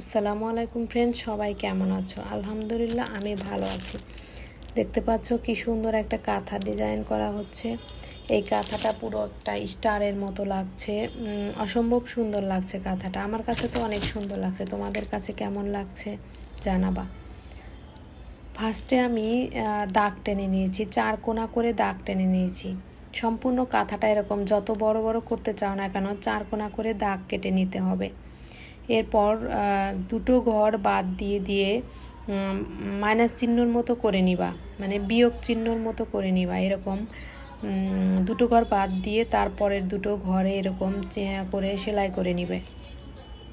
আসসালামু আলাইকুম ফ্রেন্ডস সবাই কেমন আছো? আলহামদুলিল্লাহ, আমি ভালো আছি। দেখতে পাচ্ছ কি সুন্দর একটা কাঁথা ডিজাইন করা হচ্ছে। এই কাঁথাটা পুরো একটা স্টারের মতো লাগছে। অসম্ভব সুন্দর লাগছে কাঁথাটা। আমার কাছে তো অনেক সুন্দর লাগছে। তোমাদের কাছে কেমন লাগছে জানাবা। ফার্স্টে আমি দাগ টেনে নিয়েছি। চার কোনা করে দাগ টেনে নিয়েছি। সম্পূর্ণ কাঁথাটা এরকম, যত বড় বড় করতে চাও না কেন, চার কোনা করে দাগ কেটে নিতে হবে। এরপর দুটো ঘর বাদ দিয়ে দিয়ে মাইনাস চিহ্নর মতো করে নিবা। মানে বিয়োগ চিহ্নর মতো করে নিবা, এরকম। দুটো ঘর বাদ দিয়ে তারপরের দুটো ঘরে এরকম করে সেলাই করে নিবে।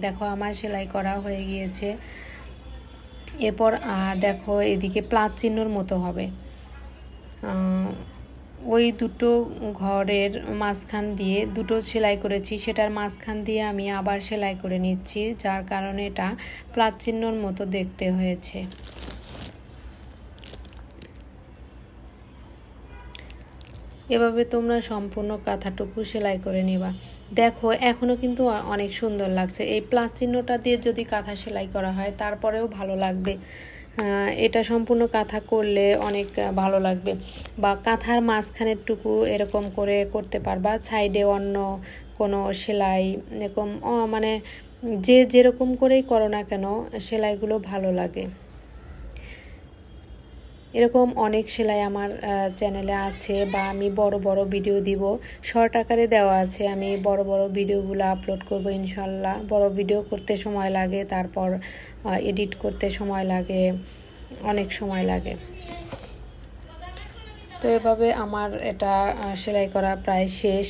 দেখো, আমার সেলাই করা হয়ে গিয়েছে। এরপর দেখো, এদিকে প্লাস চিহ্নর মতো হবে। ওই দুটো ঘরের মাঝখান দিয়ে দুটো সেলাই করেছি। সেটার মাঝখান দিয়ে আমি আবার সেলাই করে নিচ্ছি, যার কারণে এটা প্লাস চিহ্নর মতো দেখতে হয়েছে। এভাবে তোমরা সম্পূর্ণ কাঁথাটুকু সেলাই করে নিবা। দেখো এখনও কিন্তু অনেক সুন্দর লাগছে। এই প্লাস চিহ্নটা দিয়ে যদি কাঁথা সেলাই করা হয়, তারপরেও ভালো লাগবে। এটা সম্পূর্ণ কাঁথা করলে অনেক ভালো লাগবে। বা কাঁথার মাঝখানের টুকু এরকম করে করতে পারবা, সাইডে অন্য কোনো সেলাই, এরকম মানে যে যেরকম করেই করো না কেন, সেলাইগুলো ভালো লাগে। এরকম অনেক সেলাই আমার চ্যানেলে আছে বা আমি বড় বড় ভিডিও দিব। শর্ট আকারে দেওয়া আছে। আমি বড় বড় ভিডিওগুলো আপলোড করব ইনশাল্লাহ। বড় ভিডিও করতে সময় লাগে, তারপর এডিট করতে সময় লাগে, অনেক সময় লাগে। তো এভাবে আমার এটা সেলাই করা প্রায় শেষ।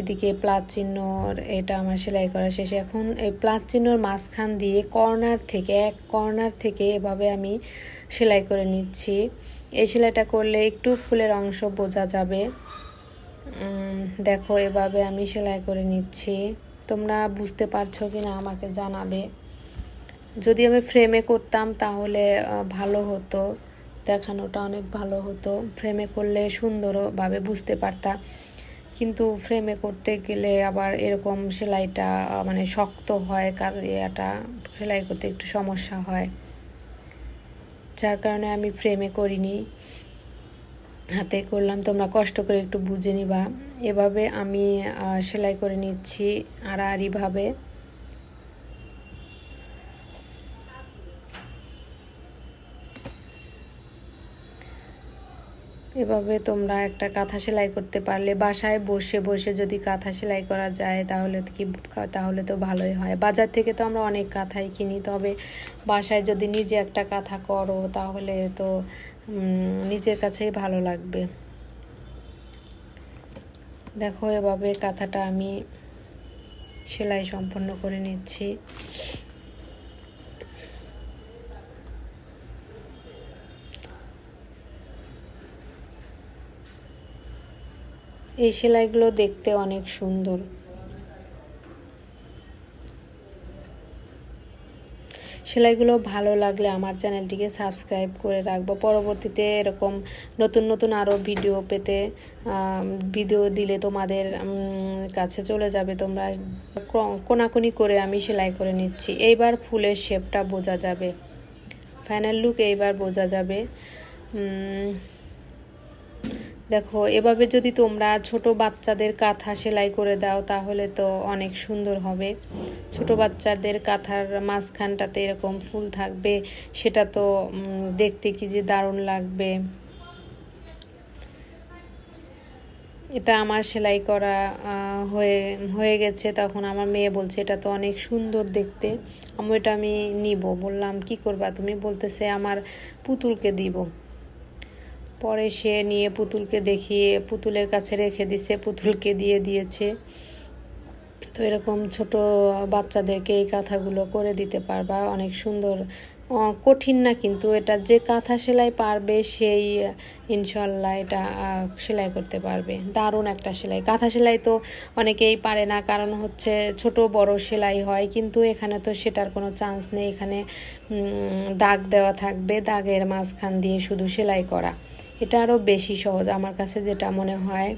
এদিকে প্লাস চিহ্নর, এটা আমার সেলাই করা শেষ। এখন এই প্লাস চিহ্নর মাঝখান দিয়ে কর্নার থেকে, এক কর্নার থেকে এভাবে আমি সেলাই করে নিচ্ছি। এই সেলাইটা করলে একটু ফুলের অংশ বোঝা যাবে। দেখো, এভাবে আমি সেলাই করে নিচ্ছি। তোমরা বুঝতে পারছ কি না আমাকে জানাবে। যদি আমি ফ্রেমে করতাম তাহলে ভালো হতো। দেখানোটা অনেক ভালো হতো। ফ্রেমে করলে সুন্দরভাবে বুঝতে পারতাম কিন্তু ফ্রেমে করতে গেলে আবার এরকম সেলাইটা মানে শক্ত হয় এটা সেলাই করতে একটু সমস্যা হয়। যার কারণে আমি ফ্রেমে করিনি। হাতে করলাম, তোমরা কষ্ট করে একটু বুঝে নিবা। এভাবে আমি সেলাই করে নিচ্ছি আড়াআড়িভাবে। এভাবে তোমরা একটা কাঁথা সেলাই করতে পারলে বাসায় বসে বসে যদি কাঁথা সেলাই করা যায় তাহলে কি, তাহলে তো ভালোই হয়। বাজার থেকে তো আমরা অনেক কাঁথাই কিনি, তবে বাসায় যদি নিজে একটা কাঁথা করো তাহলে তো নিজের কাছেই ভালো লাগবে। দেখো এভাবে কাঁথাটা আমি সেলাই সম্পন্ন করে নিচ্ছি। এই সেলাইগুলো দেখতে অনেক সুন্দর। সেলাইগুলো ভালো লাগলে আমার চ্যানেলটিকে সাবস্ক্রাইব করে রাখব। পরবর্তীতে এরকম নতুন নতুন আরও ভিডিও পেতে ভিডিও দিলে তোমাদের কাছে চলে যাবে। তোমরা কোনাকুনি করে আমি সেলাই করে নিচ্ছি। এইবার ফুলের শেপটা বোঝা যাবে। ফাইনাল লুক এইবার বোঝা যাবে। দেখো, এভাবে যদি তোমরা ছোট বাচ্চাদের কাঁথা সেলাই করে দাও, তাহলে তো অনেক সুন্দর হবে। ছোট বাচ্চাদের কাঁথার মাঝখানটাতে এরকম ফুল থাকবে, সেটা তো দেখতে কি যে দারুণ লাগবে। এটা আমার সেলাই করা হয়ে হয়ে গেছে, তখন আমার মেয়ে বলছে, এটা তো অনেক সুন্দর দেখতে। আমি, এটা আমি নিব। বললাম, কি করবা? তুমি বলতেছে, আমার পুতুলকে দিব। পরে সে নিয়ে পুতুলকে দেখিয়ে পুতুলের কাছে রেখে দিছে, পুতুলকে দিয়ে দিয়েছে। তো এরকম ছোট বাচ্চাদেরকে এই কাঁথাগুলো করে দিতে পারবা, অনেক সুন্দর কঠিন না কিন্তু এটা যে কাঁথা সেলাই পারবে সেই, ইনশাল্লাহ এটা সেলাই করতে পারবে। দারুণ একটা সেলাই। কাঁথা সেলাই তো অনেকেই পারে না, কারণ হচ্ছে ছোট বড় সেলাই হয়, কিন্তু এখানে তো সেটার কোনো চান্স নেই। এখানে দাগ দেওয়া থাকবে, দাগের মাঝখান দিয়ে শুধু সেলাই করা। এটা আরও বেশি সহজ। আমার কাছে যেটা মনে হয়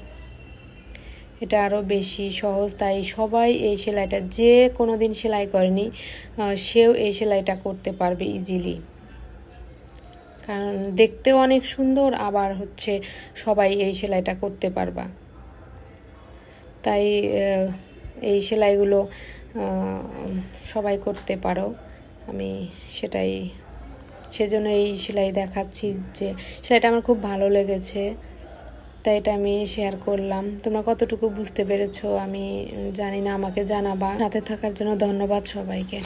এটা আরও বেশি সহজ, তাই সবাই এই সেলাইটা, যে কোনো দিন সেলাই করেনি সেও এই সেলাইটা করতে পারবে ইজিলি কারণ দেখতেও অনেক সুন্দর, আবার হচ্ছে সবাই এই সেলাইটা করতে পারবা। তাই এই সেলাইগুলো সবাই করতে পারো। আমি সেটাই, সেজন্য এই সেলাই দেখাচ্ছি যে, সেলাইটা আমার খুব ভালো লেগেছে। তাই এটা আমি শেয়ার করলাম। তোমরা কতটুকু বুঝতে পেরেছ আমি জানি না, আমাকে জানাবা। সাথে থাকার জন্য ধন্যবাদ সবাইকে।